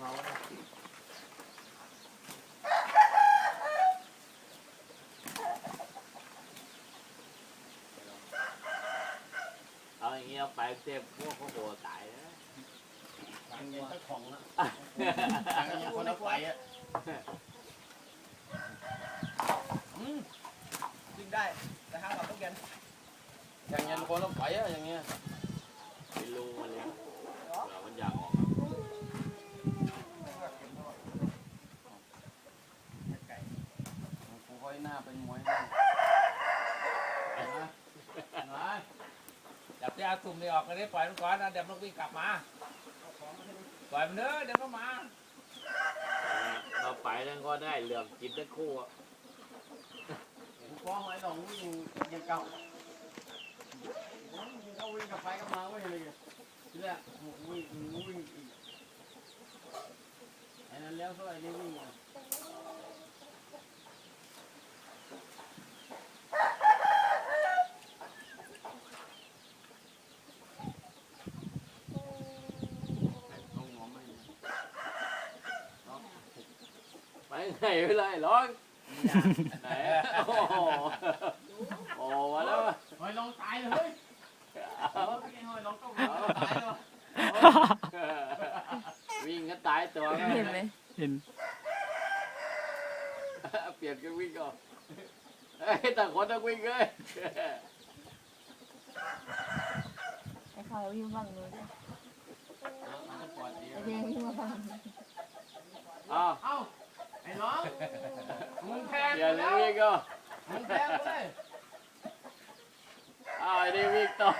เขานะเอาอย่างเงี้ยไปเต็มพวกเขาโหตายนะทางเย็นเจ้าของนะทางเย็นคนเอาไปอะยิงได้แต่ห้ามเราต้องเย็นทางเย็นคนเอาไปอะอย่างเงี้ยไปลูมาเลยเผื่อมันอยากออก กูค่อย หน้าเป็นมวยให้เห็นไหมเห็นไหมจับที่อาตุ่มนี่ออกกันได้ปล่อยมันก่อนนะเดี๋ยวมันวิ่งกลับมา ปล่อยมันเด้อเดี๋ยวมันมา เราไปนั่นก็ได้เหลือมกินทั้งคู่อะกูฟ้องไอ้หลงวิ่งยังเก่าเขาวิ่งกับไปกับมาเว้ยอะไรกันทีแรกวิ่งวิ่งอีกไอ้นั้นแล้วก็ไอ้นี่วิ่งอะเอาหัวไม่ ไปไหนไปเลยร้องไหนโอ้โหโอ้มาแล้วอะหอยลองตายเลยเฮ้ยเออไปกินหอยลองก็หัวตายเลยวิ่งก็ตายตัวก็เห็นไหมเห็นเปลี่ยนกันวิ่งก่อนเฮ้ยแต่างคนต้องวิ่งเลยไอ้เขาวิ่งฝั่งนู้นดิปล่อยดีไอ้แดงวิ่งมาฝั่งนี้อ้าวเอ้าไอ้น้อง มึงแทงเปลี่ยนแล้แล้วววิ่งก็มึงแทงเลยอ้าวไอ้นี่วิ่งต่อ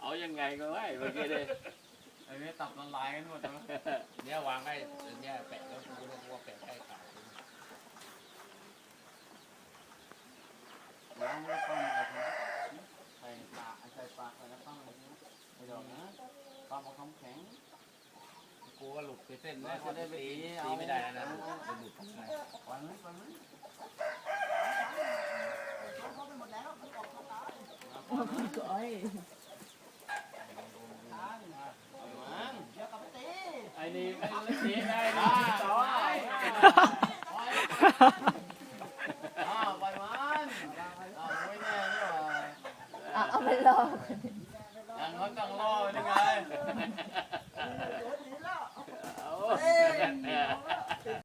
เอายังไงก็ได้เมื่อกี้ดิไอ้นี่ตับละลายกันหมดเลยเนี่ยวางได้เนี่ยแปะแล้วกูรู้ว่าแปะได้ขาดล้างแล้วก็มาใส่ปากใส่ปากใส่แล้วก็อะไรนะไอ้ดอกนะปากเอาคำแข็ง กูก็หลุดไปเส้นนะจะได้ไปตีตีไม่ได้แล้วนะจะหลุดข้างในปล่อยมันปล่อยมันโอ้ยก้อยไอ้นี่ไม่รู้สีได้ดีต่ออ้าวปล่อยมันอ้าวไม่แน่นี่หว่าเอาเอาไปรออย่างน้อยต้องรอ